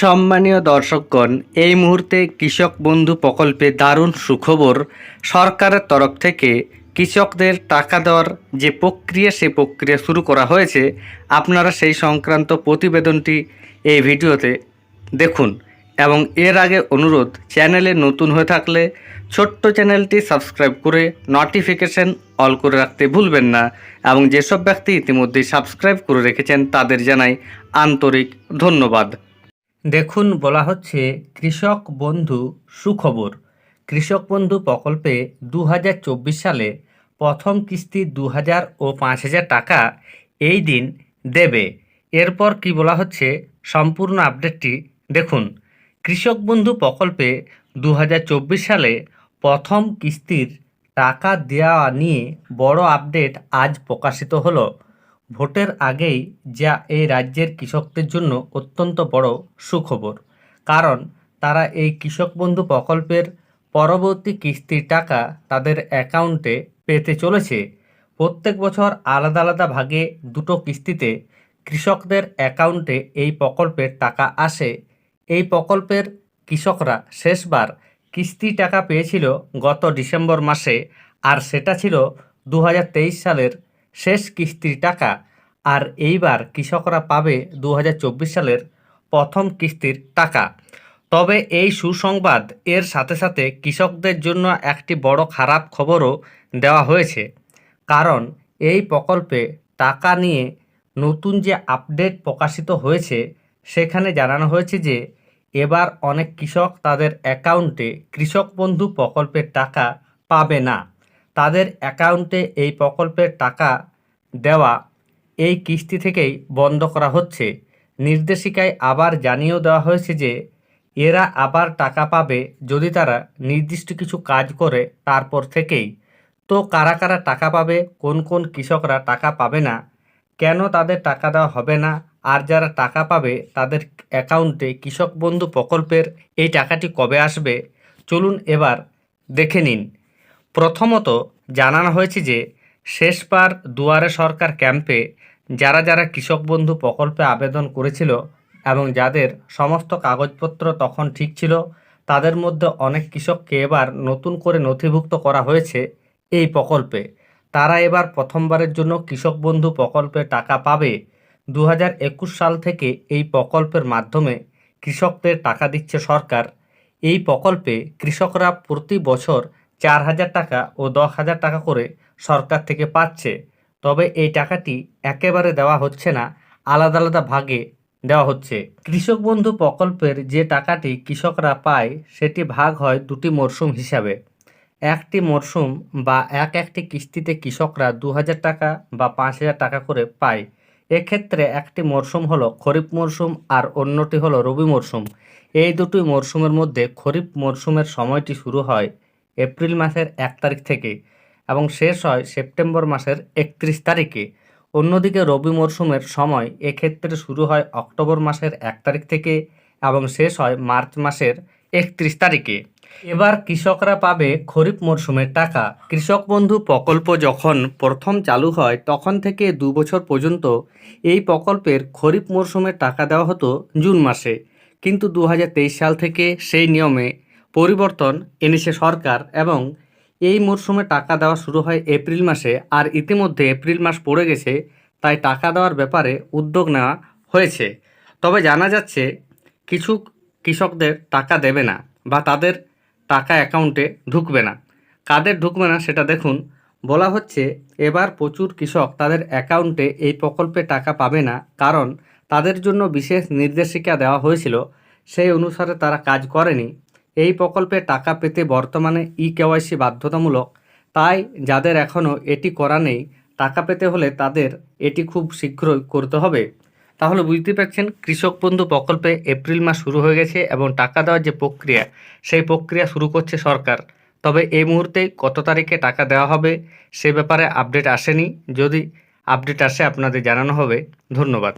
সম্মানীয় দর্শকগণ, এই মুহূর্তে কৃষক বন্ধু প্রকল্পে দারুণ সুখবর। সরকারের তরফ থেকে কৃষকদের টাকা দেওয়ার যে প্রক্রিয়া, সে প্রক্রিয়া শুরু করা হয়েছে। আপনারা সেই সংক্রান্ত প্রতিবেদনটি এই ভিডিওতে দেখুন। এবং এর আগে অনুরোধ, চ্যানেলে নতুন হয়ে থাকলে ছোট্ট চ্যানেলটি সাবস্ক্রাইব করে নোটিফিকেশন অল করে রাখতে ভুলবেন না। এবং যেসব ব্যক্তি ইতিমধ্যেই সাবস্ক্রাইব করে রেখেছেন, তাদের জানাই আন্তরিক ধন্যবাদ। দেখুন বলা হচ্ছে কৃষক বন্ধু সুখবর। কৃষক বন্ধু প্রকল্পে দু হাজার চব্বিশ সালে প্রথম কিস্তি দু হাজার ও পাঁচ হাজার টাকা এই দিন দেবে। এরপর কি বলা হচ্ছে সম্পূর্ণ আপডেটটি দেখুন। কৃষক বন্ধু প্রকল্পে দু হাজার চব্বিশ সালে প্রথম কিস্তির টাকা দেওয়া নিয়ে বড় আপডেট আজ প্রকাশিত হলো। ভোটের আগেই যা এই রাজ্যের কৃষকদের জন্য অত্যন্ত বড় সুখবর। কারণ তারা এই কৃষক বন্ধু প্রকল্পের পরবর্তী কিস্তির টাকা তাদের অ্যাকাউন্টে পেতে চলেছে। প্রত্যেক বছর আলাদা আলাদা ভাগে দুটো কিস্তিতে কৃষকদের অ্যাকাউন্টে এই প্রকল্পের টাকা আসে। এই প্রকল্পের কৃষকরা শেষবার কিস্তি টাকা পেয়েছিল গত ডিসেম্বর মাসে, আর সেটা ছিল দু হাজার তেইশ সালের শেষ কিস্তির টাকা। আর এইবার কৃষকরা পাবে দু হাজার চব্বিশ সালের প্রথম কিস্তির টাকা। তবে এই সুসংবাদ এর সাথে সাথে কৃষকদের জন্য একটি বড় খারাপ খবরও দেওয়া হয়েছে। কারণ এই প্রকল্পে টাকা নিয়ে নতুন যে আপডেট প্রকাশিত হয়েছে, সেখানে জানানো হয়েছে যে এবার অনেক কৃষক তাদের অ্যাকাউন্টে কৃষক বন্ধু প্রকল্পের টাকা পাবে না। তাদের অ্যাকাউন্টে এই প্রকল্পের টাকা দেওয়া এই কিস্তি থেকেই বন্ধ করা হচ্ছে। নির্দেশিকায় আবার জানিয়েও দেওয়া হয়েছে যে, এরা আবার টাকা পাবে যদি তারা নির্দিষ্ট কিছু কাজ করে তারপর থেকেই। তো কারা কারা টাকা পাবে, কোন কোন কৃষকরা টাকা পাবে না, কেন তাদের টাকা দেওয়া হবে না, আর যারা টাকা পাবে তাদের অ্যাকাউন্টে কৃষক বন্ধু প্রকল্পের এই টাকাটি কবে আসবে, চলুন এবার দেখে নিন। প্রথমত জানানো হয়েছে যে, শেষবার দুয়ারে সরকার ক্যাম্পে যারা যারা কৃষক বন্ধু প্রকল্পে আবেদন করেছিল এবং যাদের সমস্ত কাগজপত্র তখন ঠিক ছিল, তাদের মধ্যে অনেক কৃষককে এবার নতুন করে নথিভুক্ত করা হয়েছে এই প্রকল্পে। তারা এবার প্রথমবারের জন্য কৃষক বন্ধু প্রকল্পে টাকা পাবে। দু হাজার একুশ সাল থেকে এই প্রকল্পের মাধ্যমে কৃষকদের টাকা দিচ্ছে সরকার। এই প্রকল্পে কৃষকরা প্রতি বছর চার হাজার টাকা ও দশ হাজার টাকা করে সরকার থেকে পাচ্ছে। তবে এই টাকাটি একেবারে দেওয়া হচ্ছে না, আলাদা আলাদা ভাগে দেওয়া হচ্ছে। কৃষক বন্ধু প্রকল্পের যে টাকাটি কৃষকরা পায়, সেটি ভাগ হয় দুটি মরশুম হিসাবে। একটি মরশুম বা এক একটি কিস্তিতে কৃষকরা দু হাজার টাকা বা পাঁচ হাজার টাকা করে পায়। এক্ষেত্রে একটি মরশুম হলো খরিফ মরশুম আর অন্যটি হলো রবি মরশুম এই দুটি মরশুমের মধ্যে খরিফ মরশুমের সময়টি শুরু হয় এপ্রিল মাসের এক তারিখ থেকে এবং শেষ হয় সেপ্টেম্বর মাসের একত্রিশ তারিখে। অন্যদিকে রবি মরশুমের সময় এক্ষেত্রে শুরু হয় অক্টোবর মাসের এক তারিখ থেকে এবং শেষ হয় মার্চ মাসের একত্রিশ তারিখে। এবার কৃষকরা পাবে খরিফ মরশুমের টাকা। কৃষক বন্ধু প্রকল্প যখন প্রথম চালু হয়, তখন থেকে দু বছর পর্যন্ত এই প্রকল্পের খরিফ মরশুমের টাকা দেওয়া হতো জুন মাসে। কিন্তু দু হাজার তেইশ সাল থেকে সেই নিয়মে পরিবর্তন এনেছে সরকার এবং এই মরশুমে টাকা দেওয়া শুরু হয় এপ্রিল মাসে আর ইতিমধ্যে এপ্রিল মাস পড়ে গেছে, তাই টাকা দেওয়ার ব্যাপারে উদ্যোগ নেওয়া হয়েছে। তবে জানা যাচ্ছে, কিছু কৃষকদের টাকা দেবে না বা তাদের টাকা অ্যাকাউন্টে ঢুকবে না। কাদের ঢুকবে না সেটা দেখুন। বলা হচ্ছে, এবার প্রচুর কৃষক তাদের অ্যাকাউন্টে এই প্রকল্পে টাকা পাবে না কারণ তাদের জন্য বিশেষ নির্দেশিকা দেওয়া হয়েছিল। সেই অনুসারে তারা কাজ করেনি। এই প্রকল্পে টাকা পেতে বর্তমানে ই কেওয়াইসি বাধ্যতামূলক। তাই যাদের এখনও এটি করা নেই, টাকা পেতে হলে তাদের এটি খুব শীঘ্রই করতে হবে। তাহলে বুঝতে পারছেন, কৃষক বন্ধু প্রকল্পে এপ্রিল মাস শুরু হয়ে গেছে এবং টাকা দেওয়ার যে প্রক্রিয়া, সেই প্রক্রিয়া শুরু করছে সরকার। তবে এই মুহূর্তে কত তারিখে টাকা দেওয়া হবে, সে ব্যাপারে আপডেট আসেনি। যদি আপডেট আসে, আপনাদের জানানো হবে। ধন্যবাদ।